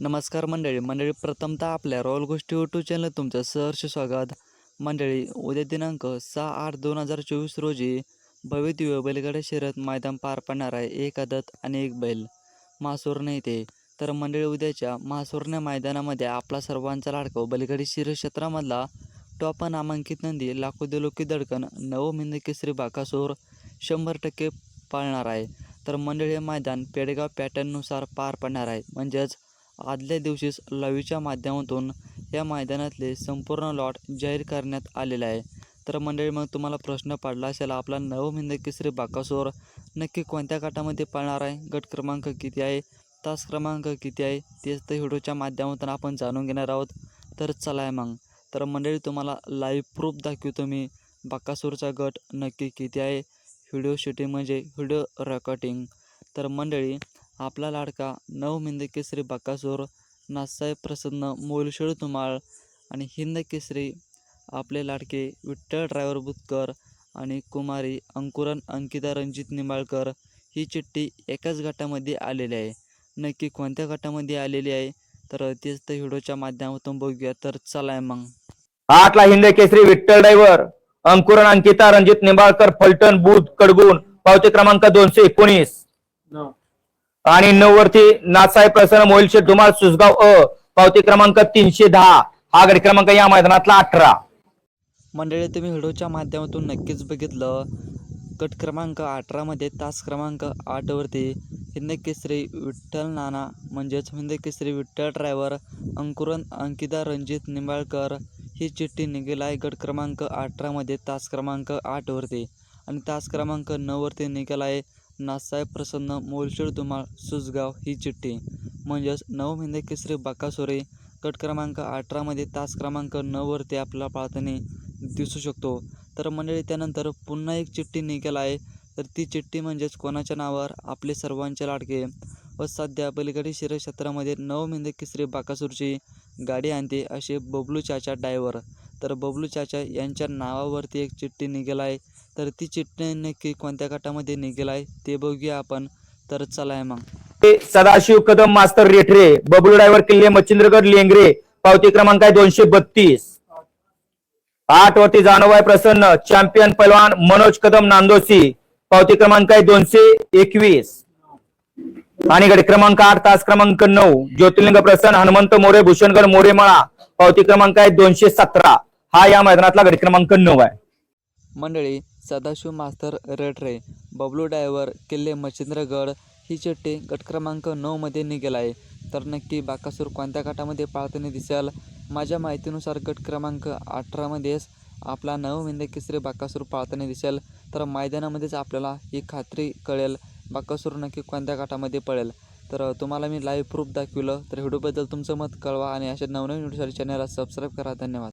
नमस्कार मंडळी. मंडळी प्रथमतः आपल्या रॉयल गोष्टी यूट्यूब चॅनल तुमचं सहर्ष स्वागत. मंडळी उद्या दिनांक सहा आठ दोन हजार चोवीस रोजी भव्यदिव्य बैलगाडा शहरात मैदान पार पडणार आहे. एक आदत आणि एक बैल. मासुरने येथे तर मंडळी उद्याच्या मासुरण्या मैदानामध्ये आपला सर्वांचा लाडका बैलगाडी शिरक्षेत्रामधला टॉप नामांकित नंदी लाखो देलोकी दडकन नवम हिंद केसरी बाकासूर शंभर टक्के पाळणार आहे. तर मंडळी हे मैदान पेडगाव पॅटर्ननुसार पार पडणार आहे. म्हणजेच आदल्या दिवशीच लाईव्हच्या माध्यमातून या मैदानातले संपूर्ण लॉट जाहीर करण्यात आलेला आहे. तर मंडळी मग तुम्हाला प्रश्न पडला असेल आपला नवम श्री केसरी बाकासोर नक्की कोणत्या गटामध्ये पाळणार आहे? गट क्रमांक किती आहे? तास क्रमांक किती आहे? तेच तर व्हिडिओच्या माध्यमातून आपण जाणून घेणार आहोत. तर चला आहे मग. तर मंडळी तुम्हाला लाईव्ह प्रूफ दाखवतो मी बाकासूरचा गट नक्की किती आहे. व्हिडिओ शूटिंग म्हणजे व्हिडिओ रेकॉर्डिंग तर मंडळी आपला लाडका नऊ हिंद केसरी बकासूर नासाहेब प्रसन्न मोलशेळ तुमाळ आणि हिंद केसरी आपले लाडके विठ्ठल ड्रायव्हर बुतकर आणि कुमारी अंकुरन अंकिता रणजित निंबाळकर ही चिठ्ठी एकाच गटामध्ये आलेली आहे. नक्की कोणत्या गटामध्ये आलेली आहे? तर तेच तर व्हिडिओच्या माध्यमातून बघूया. तर चला आहे मग. आठला हिंद केसरी विठ्ठल ड्रायव्हर अंकुरन अंकिता रणजित निंबाळकर फलटण बुध कडगुण पावती क्रमांक दोनशे एकोणीस. आणि नऊ वरती नाथसाहेब प्रसन्न मोहिलशे धुमाळ सुसगाव अ पावती क्रमांक तीनशे दहा. हा गट क्रमांक या मैदानातला अठरा. मंडळी तुम्ही व्हिडिओच्या माध्यमातून नक्कीच बघितलं. गट क्रमांक अठरामध्ये तास क्रमांक आठवरती हिंद केसरी विठ्ठल नाना म्हणजेच हिंद केसरी विठ्ठल ड्रायव्हर अंकुरन अंकिता रणजित निंबाळकर ही चिठ्ठी निघेल आहे गट क्रमांक अठरामध्ये तास क्रमांक आठवरती आणि तास क्रमांक नऊवरती निघेल आहे नासाहेब प्रसन्न मोलशेड धुमाळ सुसगाव ही चिठ्ठी. म्हणजेच नवम हिंद केसरी बाकासोरे गट क्रमांक अठरामध्ये तास क्रमांक नऊवरती आपला पाळताना दिसू शकतो. तर मंडळी त्यानंतर पुन्हा एक चिठ्ठी निघाला आहे. तर ती चिठ्ठी म्हणजेच कोणाच्या नावावर? आपले सर्वांचे लाडके. व सध्या पलीकडे शिरक्षेत्रामध्ये क्षेत्रामध्ये नवम हिंद केसरी बाकासूरची गाडी आणते असे बबलू चाचा डायव्हर तर बबलू चाचा यांच्या नावावरती एक चिठ्ठी निघेल आहे. तर ती चिठ्ठी नक्की कोणत्या गटामध्ये निघेल आहे ते बघूया आपण. तर चला आहे मग. ते सदाशिव कदम मास्तर रेठरे बबलू ड्रायव्हर किल्ले मच्छिंद्रगड लेंगरे पावती क्रमांक आहे दोनशे बत्तीस. आठ वरती जानोबाई प्रसन्न चॅम्पियन पैलवान मनोज कदम नांदोसी पावती क्रमांक आहे दोनशे एकवीस. आणि गड क्रमांक आठ तास क्रमांक नऊ ज्योतिर्लिंग प्रसन्न हनुमंत मोरे भूषणगड मोरेमळा पावती क्रमांक आहे दोनशे सतरा. हा या मैदानातला गडी क्रमांक नऊ आहे. मंडळी सदाशिव मास्तर रेटरे बबलू डायव्हर किल्ले मच्छिंद्रगड ही चिठ्ठी गट क्रमांक नऊमध्ये निघेल आहे. तर नक्की बाकासूर कोणत्या गटामध्ये पाळताना दिसेल? माझ्या माहितीनुसार गट क्रमांक अठरामध्येच आपला नऊ हिंद केसरी बाकासूर पाळताना दिसेल. तर मैदानामध्येच आपल्याला ही खात्री कळेल. बाकासूर नक्की कोणत्या गटामध्ये पळेल? तर तुम्हाला मी लाईव्ह प्रूफ दाखविलं. तर व्हिडिओबद्दल तुमचं मत कळवा आणि अशा नवनवीन व्हिडिओसाठी चॅनलला सबस्क्राईब करा. धन्यवाद.